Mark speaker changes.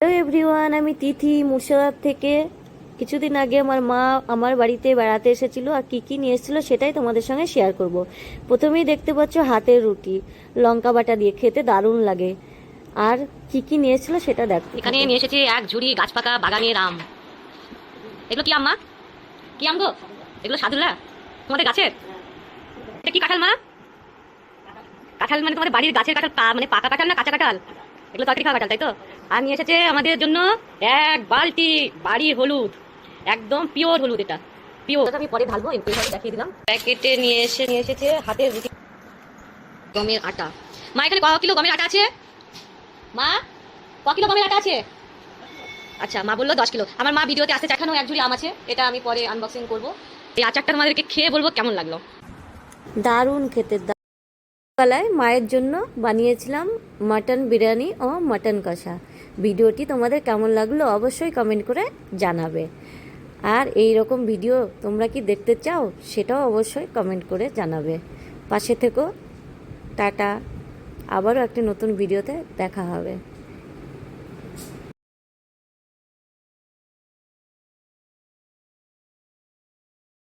Speaker 1: Hello everyone আমি তিথি মুর্শিদাবাদ থেকে। কিছুদিন আগে আমার মা আমার বাড়িতে বেড়াতে এসেছিল আর কী কী নিয়ে এসেছিল সেটাই তোমাদের সঙ্গে শেয়ার করব। প্রথমেই দেখতে পাচ্ছ হাতের রুটি, লঙ্কা বাটা দিয়ে খেতে দারুণ লাগে। আর কী কী নিয়ে এসেছিল সেটা দেখো।
Speaker 2: এখানে নিয়ে এসেছে এক ঝুড়ি গাছ পাকা বাগানের আম। এগুলো কি আম, মা? কি আম এগুলো সাধুলা? তোমাদের গাছের? এটা কি কাঁঠাল, মা? কাঁঠাল মানে তোমাদের বাড়ির গাছের কাঁঠাল মানে পাকা কাঁঠাল না কাঁচা কাঁঠাল? এগুলো তরকারি খাওয়া কাঁঠাল তাই তো? আর নিয়ে এসেছে আমাদের জন্য এক বালতি বাড়ির হলুদ একদম পিওর হলুদ এটা পিওর আমি পরে ঢালবো এইভাবে দেখিয়ে দিলাম। প্যাকেটে নিয়ে এসে নিয়ে এসেছে হাতের রুটি গমের আটা। মা এখানে ক কিলো গমের আটা আছে? মা ক কিলো গমের আটা আছে? আচ্ছা মা বলল দশ কিলো। আমার মা ভিডিওতে আসতে চাখানো এক ঝুড়ি আম আছে এটা আমি পরে আনবক্সিং করব। এই আচারটা আমাদেরকে খেয়ে বলব কেমন লাগল।
Speaker 1: দারুণ খেতে বেলায় মায়ের জন্য বানিয়েছিলাম মাটন বিরিয়ানি ও মাটন কষা। ভিডিওটি তোমাদের কেমন লাগল অবশ্যই কমেন্ট করে জানাবে। আর এই রকম ভিডিও তোমরা কি দেখতে চাও সেটাও অবশ্যই কমেন্ট করে জানাবে। পাশে থেকো, টাটা। আবারও একটি নতুন ভিডিওতে দেখা হবে।